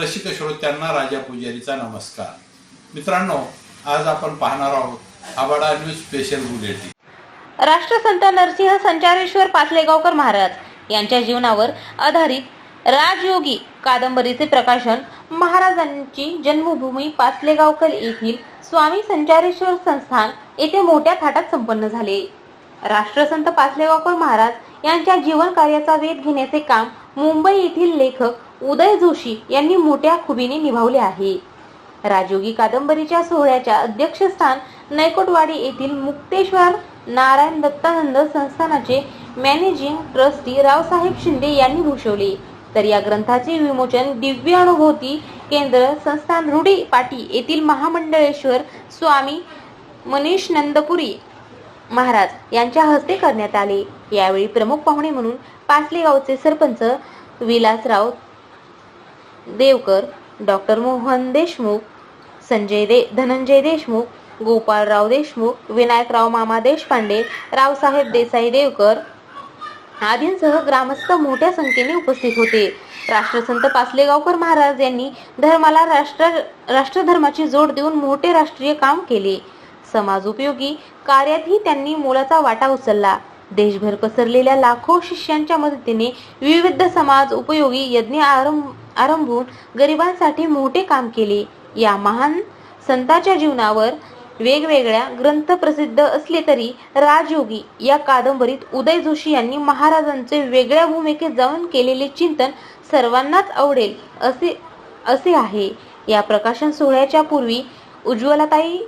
रसिक श्रोत्यांना राजा पुजारीचा नमस्कार. मित्रांनो आज आपण पाहणार आहोत आबाडा न्यूज स्पेशल बुलेटिन. राष्ट्रसंत नरसिंह संचारेश्वर पाचलेगावकर महाराज यांच्या जीवनावर आधारित राजयोगी कादंबरीचे प्रकाशन महाराजांची जन्मभूमी पाचलेगावकर येथील स्वामी संचारेश्वर संस्थान येथे मोठ्या थाटात संपन्न झाले. राष्ट्रसंत पाचलेगावकर महाराज यांच्या जीवन कार्याचा वेध घेण्याचे काम मुंबई येथील लेखक उदय जोशी यांनी मोठ्या खुबीने निभावले आहे. राजयोगी कादंबरीच्या सोहळ्याच्या अध्यक्षस्थान नैकोटवाडी येथील मुक्तेश्वर नारायण दत्तानंद संस्थानाचे मॅनेजिंग ट्रस्टी रावसाहेब शिंदे यांनी भूषवले. तर या ग्रंथाचे विमोचन दिव्य अनुभूती केंद्र संस्थान रुडी पाटी येथील महामंडळेश्वर स्वामी मनीष नंदपुरी महाराज यांच्या हस्ते करण्यात आले. यावेळी प्रमुख पाहुणे म्हणून पासलेगावचे सरपंच विलासराव देवकर डॉक्टर मोहन देशमुख संजय दे धनंजय देशमुख गोपाळराव देशमुख विनायकराव मामा देशपांडे रावसाहेब देसाई देवकर आदींसह ग्रामस्थ मोठ्या संख्येने उपस्थित होते. राष्ट्रसंत पासलेगावकर महाराज यांनी धर्माला राष्ट्र राष्ट्रधर्माची जोड देऊन मोठे राष्ट्रीय काम केले. समाज उपयोगी कार्यातही त्यांनी मोलाचा वाटा उचलला. देशभर पसरलेल्या लाखो शिष्यांच्या मदतीने विविध समाज उपयोगी यज्ञ आरंभ आरंभून गरिबांसाठी मोठे काम केले. या महान संतांच्या जीवनावर वेगवेगळ्या ग्रंथ प्रसिद्ध असले तरी राजयोगी या कादंबरीत उदय जोशी यांनी महाराजांचे वेगळ्या भूमिकेत जाऊन केलेले चिंतन सर्वांनाच आवडेल असे असे आहे. या प्रकाशन सोहळ्याच्या पूर्वी उज्ज्वलताई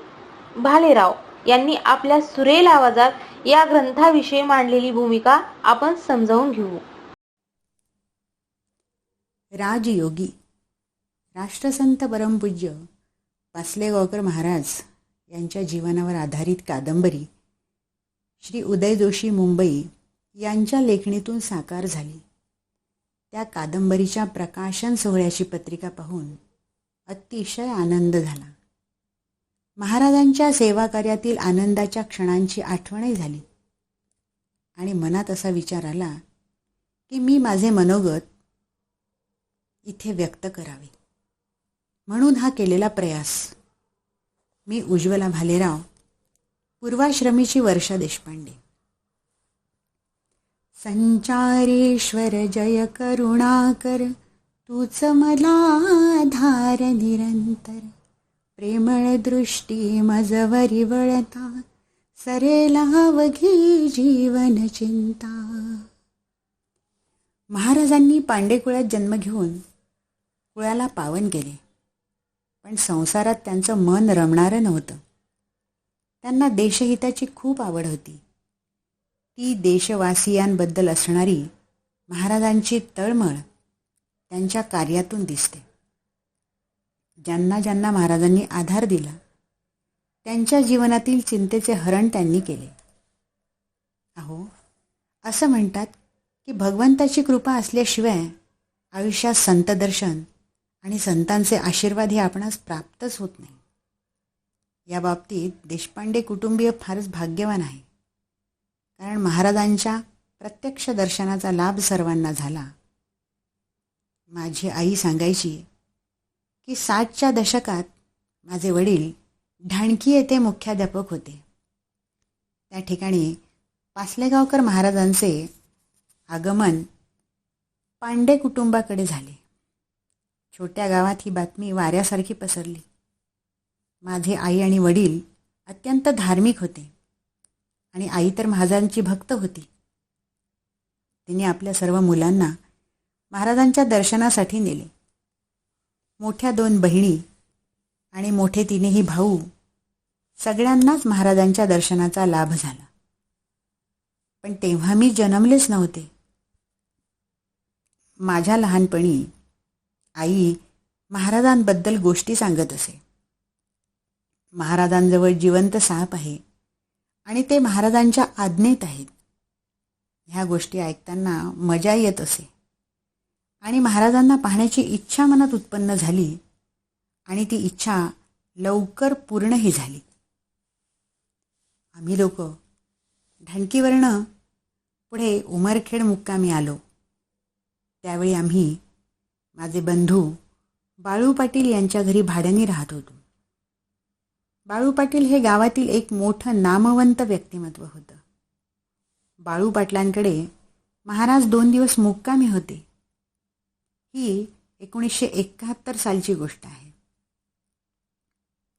भालेराव यांनी आपल्या सुरेल आवाजात या ग्रंथाविषयी मांडलेली भूमिका आपण समजावून घेऊ. राजयोगी राष्ट्रसंत परमपूज्य पासलेगावकर महाराज यांच्या जीवनावर आधारित कादंबरी श्री उदय जोशी मुंबई यांच्या लेखणीतून साकार झाली. त्या कादंबरीच्या प्रकाशन सोहळ्याची पत्रिका पाहून अतिशय आनंद झाला. महाराजांच्या सेवा कार्यातील आनंदाच्या क्षणांची आठवणही झाली आणि मनात असा विचार आला की मी माझे मनोगत इथे व्यक्त करावे. म्हणून हा केलेला प्रयास. मी उज्ज्वला भालेराव पूर्वाश्रमीची वर्षा देशपांडे. संचारेश्वर जय करुणाकर तूच मला आधार निरंतर. प्रेमळ दृष्टी मजवरी वळता सरेला अवघी जीवन चिंता. महाराजांनी पांडेकुळात जन्म घेऊन कुळाला पावन केले पण संसारात त्यांचं मन रमणारं नव्हतं. त्यांना देशहिताची खूप आवड होती. ती देशवासियांबद्दल असणारी महाराजांची तळमळ त्यांच्या कार्यातून दिसते. ज्यांना ज्यांना महाराजांनी आधार दिला त्यांच्या जीवनातील चिंतेचे हरण त्यांनी केले. अहो असं म्हणतात की भगवंताची कृपा असल्याशिवाय आयुष्यात संतदर्शन आणि संतांचे आशीर्वाद हे आपणास प्राप्तच होत नाही. या बाबतीत देशपांडे कुटुंबीय फारच भाग्यवान आहे. कारण महाराजांच्या प्रत्यक्ष दर्शनाचा लाभ सर्वांना झाला. माझी आई सांगायची की साठच्या दशकात माझे वडील ढाणकी येथे मुख्याध्यापक होते. त्या ठिकाणी पासलेगावकर महाराजांचे आगमन पांडे कुटुंबाकडे झाले. छोट्या गावात ही बातमी वाऱ्यासारखी पसरली. माझे आई आणि वडील अत्यंत धार्मिक होते आणि आई तर महाराजांची भक्त होती. तिने आपल्या सर्व मुलांना महाराजांच्या दर्शनासाठी नेले. मोठ्या दोन बहिणी आणि मोठे तिनेही भाऊ सगळ्यांनाच महाराजांच्या दर्शनाचा लाभ झाला. पण तेव्हा मी जन्मलेच नव्हते. माझ्या लहानपणी आई महाराजांबद्दल गोष्टी सांगत असे. महाराजांजवळ जिवंत साप आहे आणि ते महाराजांच्या आज्ञेत आहेत. ह्या गोष्टी ऐकताना मजा येत असे. आणि महाराजांना पाहण्याची इच्छा मनात उत्पन्न झाली आणि ती इच्छा लवकर पूर्णही झाली. आम्ही लोक ढणकीवरनं पुढे उमरखेड मुक्कामी आलो. त्यावेळी आम्ही माझे बंधू बाळू पाटील यांच्या घरी भाड्याने राहत होतो. बाळू पाटील हे गावातील एक मोठं नामवंत व्यक्तिमत्व होतं. बाळू पाटलांकडे महाराज दोन दिवस मुक्कामी होते. ही एकोणीसशे एकाहत्तर सालची गोष्ट आहे.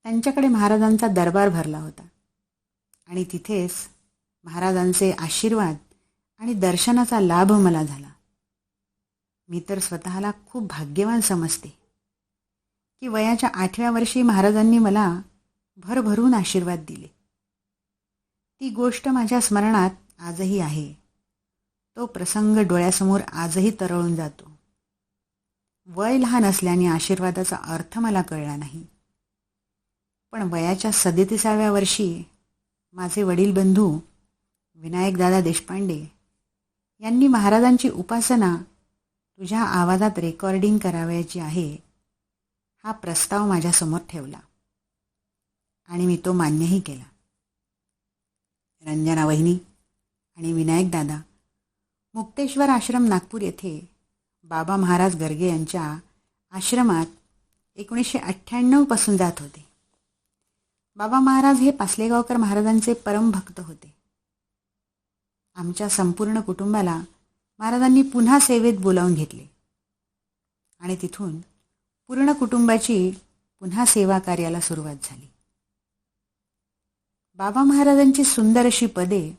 त्यांच्याकडे महाराजांचा दरबार भरला होता. आणि तिथेच महाराजांचे आशीर्वाद आणि दर्शनाचा लाभ मला झाला. मी तर स्वतःला खूप भाग्यवान समजते. की वयाच्या आठव्या वर्षी महाराजांनी मला भरभरून आशीर्वाद दिले. ती गोष्ट माझ्या स्मरणात आजही आहे. तो प्रसंग डोळ्यासमोर आजही तरळून जातो. वय लहान असल्याने आशीर्वादाचा अर्थ मला कळला नाही. पण वयाच्या सदतीसाव्या वर्षी माझे वडील बंधू विनायकदादा देशपांडे यांनी महाराजांची उपासना तुझ्या आवाजात रेकॉर्डिंग करावयाची आहे हा प्रस्ताव माझ्यासमोर ठेवला. आणि मी तो मान्यही केला. रंजना वहिनी आणि विनायकदादा मुक्तेश्वर आश्रम नागपूर येथे बाबा महाराज गर्गे यांच्या आश्रमात एकोणीसशे अठ्ठ्याण्णवपासून जात होते. बाबा महाराज हे पासलेगावकर महाराजांचे परमभक्त होते. आमच्या संपूर्ण कुटुंबाला महाराजांनी पुन्हा सेवेत बोलावून घेतले. आणि तिथून पूर्ण कुटुंबाची पुन्हा सेवा कार्याला सुरुवात झाली. बाबा महाराजांची सुंदर अशी पदे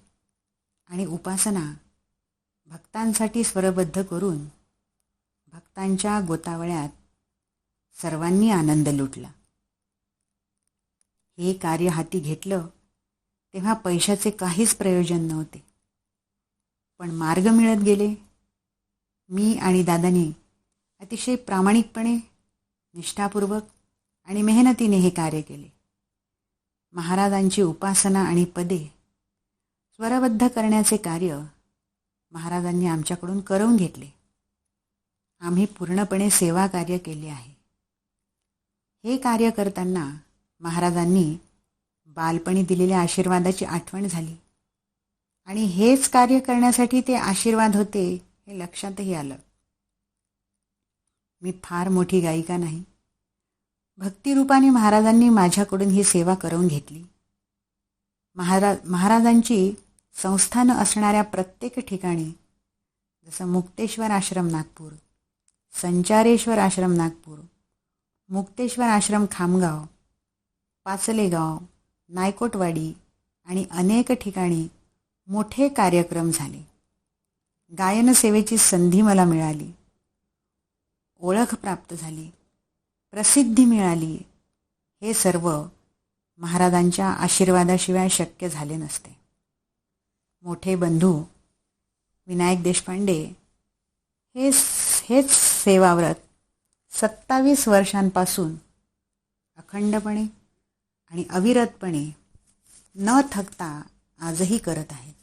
आणि उपासना भक्तांसाठी स्वरबद्ध करून भक्तांच्या गोतावळ्यात सर्वांनी आनंद लुटला. हे कार्य हाती घेतलं तेव्हा पैशाचे काहीच प्रयोजन नव्हते. पण मार्ग मिळत गेले. मी आणि दादाने अतिशय प्रामाणिकपणे निष्ठापूर्वक आणि मेहनतीने हे कार्य केले. महाराजांची उपासना आणि पदे स्वरबद्ध करण्याचे कार्य महाराजांनी आमच्याकडून करवून घेतले. आम्ही पूर्णपणे सेवा कार्य केले आहे. हे कार्य करताना महाराजांनी बालपणी दिलेल्या आशीर्वादाची आठवण झाली. आणि हेच कार्य करण्यासाठी ते आशीर्वाद होते हे लक्षातही आलं. मी फार मोठी गायिका नाही. भक्तिरूपाने महाराजांनी माझ्याकडून ही सेवा करून घेतली. महारा महाराजांची संस्थानं असणाऱ्या प्रत्येक ठिकाणी जसं मुक्तेश्वर आश्रम नागपूर संचारेश्वर आश्रम नागपूर मुक्तेश्वर आश्रम खामगाव पाचलेगाव नायकोटवाडी आणि अनेक ठिकाणी मोठे कार्यक्रम झाले. गायनसेवेची संधी मला मिळाली. ओळख प्राप्त झाली. प्रसिद्धी मिळाली. हे सर्व महाराजांच्या आशीर्वादाशिवाय शक्य झाले नसते. मोठे बंधू विनायक देशपांडे हे हेच सेवाव्रत सत्तावीस वर्षांपासून अखंडपणे आणि अविरतपणे न थकता आजही करत आहेत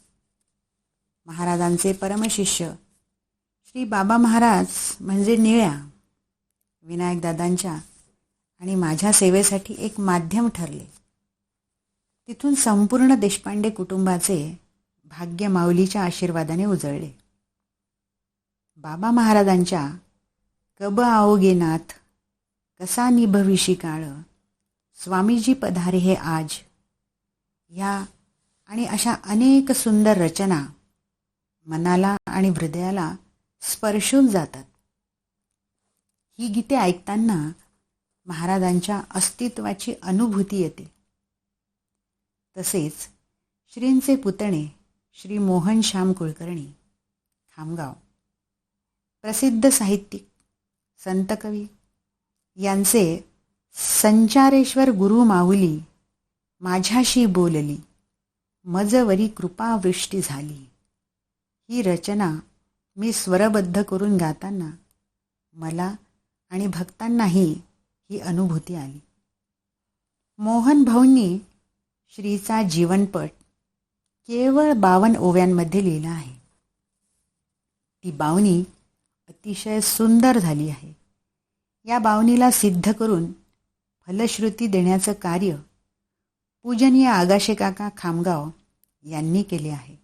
महाराजांचे परमशिष्य श्री बाबा महाराज म्हणजे निळ्या विनायकदादांच्या आणि माझ्या सेवेसाठी एक माध्यम ठरले. तिथून संपूर्ण देशपांडे कुटुंबाचे भाग्य माऊलीच्या आशीर्वादाने उजळले. बाबा महाराजांच्या कब आओगे नाथ कसा निभविशी काळ स्वामीजी पधारे हे आज ह्या आणि अशा अनेक सुंदर रचना मनाला आणि हृदयाला स्पर्शून जातात. ही गीते ऐकताना महाराजांच्या अस्तित्वाची अनुभूती येते. तसेच श्रींचे पुतणे श्री मोहन श्याम कुलकर्णी खामगाव. प्रसिद्ध साहित्यिक संतकवी यांचे संचारेश्वर गुरु माऊली माझ्याशी बोलली. मजवरी कृपावृष्टी झाली. ही रचना मी स्वरबद्ध करून गाताना मला आणि भक्तांनाही ही अनुभूती आली. मोहन भाऊंनी श्रीचा जीवनपट केवळ बावन ओव्यांमध्ये लिहिला आहे. ती बावनी अतिशय सुंदर झाली आहे. या बावनीला सिद्ध करून फलश्रुती देण्याचं कार्य पूजनीय आगाशे काका खामगाव यांनी केले आहे.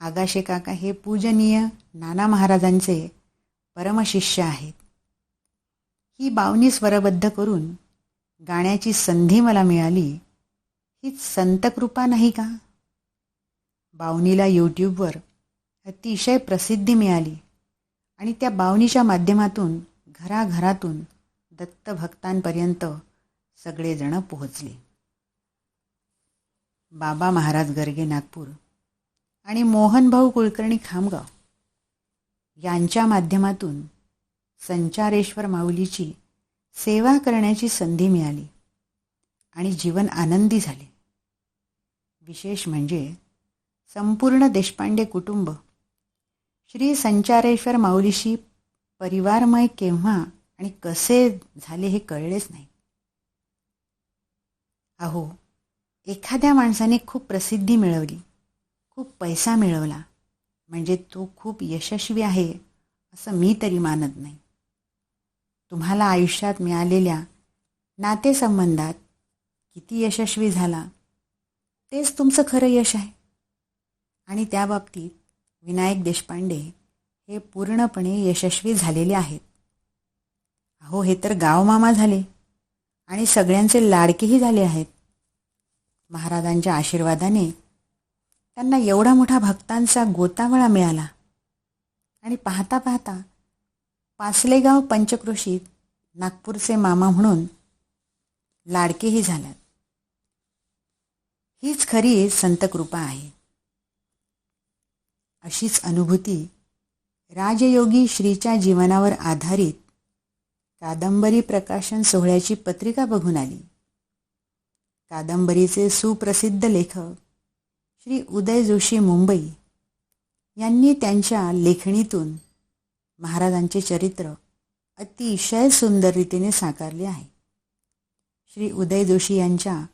आगाशे काका हे पूजनीय नाना महाराजांचे परमशिष्य आहेत. ही बावनी स्वरबद्ध करून गाण्याची संधी मला मिळाली. हीच संतकृपा नाही का? बावनीला यूट्यूबवर अतिशय प्रसिद्धी मिळाली आणि त्या बावनीच्या माध्यमातून घराघरातून दत्तभक्तांपर्यंत सगळेजण पोहोचले. बाबा महाराज गर्गे नागपूर आणि मोहनभाऊ कुलकर्णी खामगाव यांच्या माध्यमातून संचारेश्वर माऊलीची सेवा करण्याची संधी मिळाली आणि जीवन आनंदी झाले. विशेष म्हणजे संपूर्ण देशपांडे कुटुंब श्री संचारेश्वर माऊलीशी परिवारमय केव्हा आणि कसे झाले हे कळलेच नाही. अहो एखाद्या माणसाने खूप प्रसिद्धी मिळवली खूप पैसा मिळवला म्हणजे तो खूप यशस्वी आहे असं मी तरी मानत नाही. तुम्हाला आयुष्यात मिळालेल्या नातेसंबंधात किती यशस्वी झाला तेच तुमचं खरं यश आहे. आणि त्या बाबतीत विनायक देशपांडे हे पूर्णपणे यशस्वी झालेले आहेत. अहो हे तर गावमामा झाले आणि सगळ्यांचे लाडकेही झाले आहेत. महाराजांच्या आशीर्वादाने त्यांना एवढा मोठा भक्तांचा गोतावळा मिळाला. आणि पाहता पाहता पासलेगाव पंचक्रोशीत नागपूरचे मामा म्हणून लाडकेही झाल्यात हीच खरी संतकृपा आहे. अशीच अनुभूती राजयोगी श्रीच्या जीवनावर आधारित कादंबरी प्रकाशन सोहळ्याची पत्रिका बघून आली. कादंबरीचे सुप्रसिद्ध लेखक श्री उदय जोशी मुंबई यांनी त्यांच्या लेखणीतून महाराजांचे चरित्र अतिशय सुंदर रीतीने साकारले आहे. श्री उदय जोशी यांच्या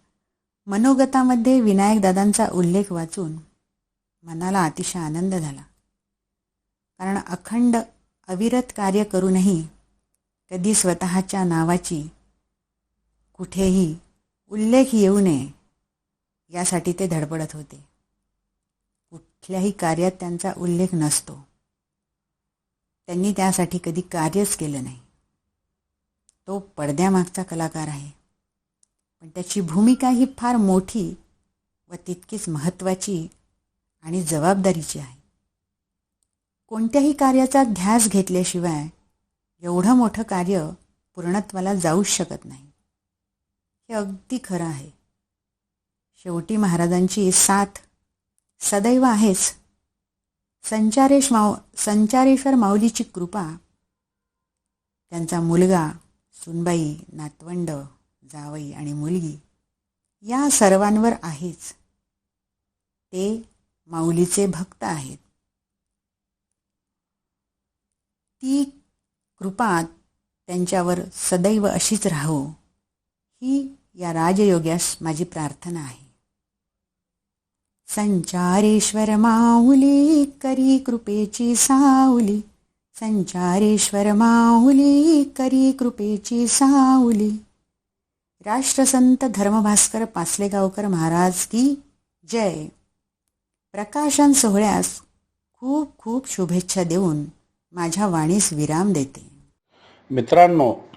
मनोगतामध्ये विनायकदादांचा उल्लेख वाचून मनाला अतिशय आनंद झाला. कारण अखंड अविरत कार्य करूनही कधी स्वतःच्या नावाची कुठेही उल्लेख येऊ नये यासाठी ते धडपडत होते. कुठल्याही कार्यात त्यांचा उल्लेख नसतो. त्यांनी त्यासाठी कधी कार्यच केलं नाही. तो पडद्यामागचा कलाकार आहे. पण त्याची भूमिका ही फार मोठी व तितकीच महत्त्वाची आणि जबाबदारीची आहे. कोणत्याही कार्याचा ध्यास घेतल्याशिवाय एवढं मोठं कार्य पूर्णत्वाला जाऊच शकत नाही. हे अगदी खरं आहे. शेवटी महाराजांची साथ सदैव आहेच. संचारेश माऊ संचारेश्वर माऊलीची कृपा त्यांचा मुलगा सुनबाई नातवंड जावई आणि मुलगी या सर्वांवर आहेच. ते माऊलीचे भक्त आहेत. ती कृपा त्यांच्यावर सदैव अशीच राहो ही या राजयोग्यास माझी प्रार्थना आहे. संचारेश्वर माऊली करी कृपेची सावली संचारेश्वर माऊली करी कृपेची साऊली राष्ट्रसंत धर्मभास्कर पासलेगावकर महाराज की जय. प्रकाशन सोहळ्यास खूप खूप शुभेच्छा देऊन माझ्या वाणीस विराम देते. मित्रांनो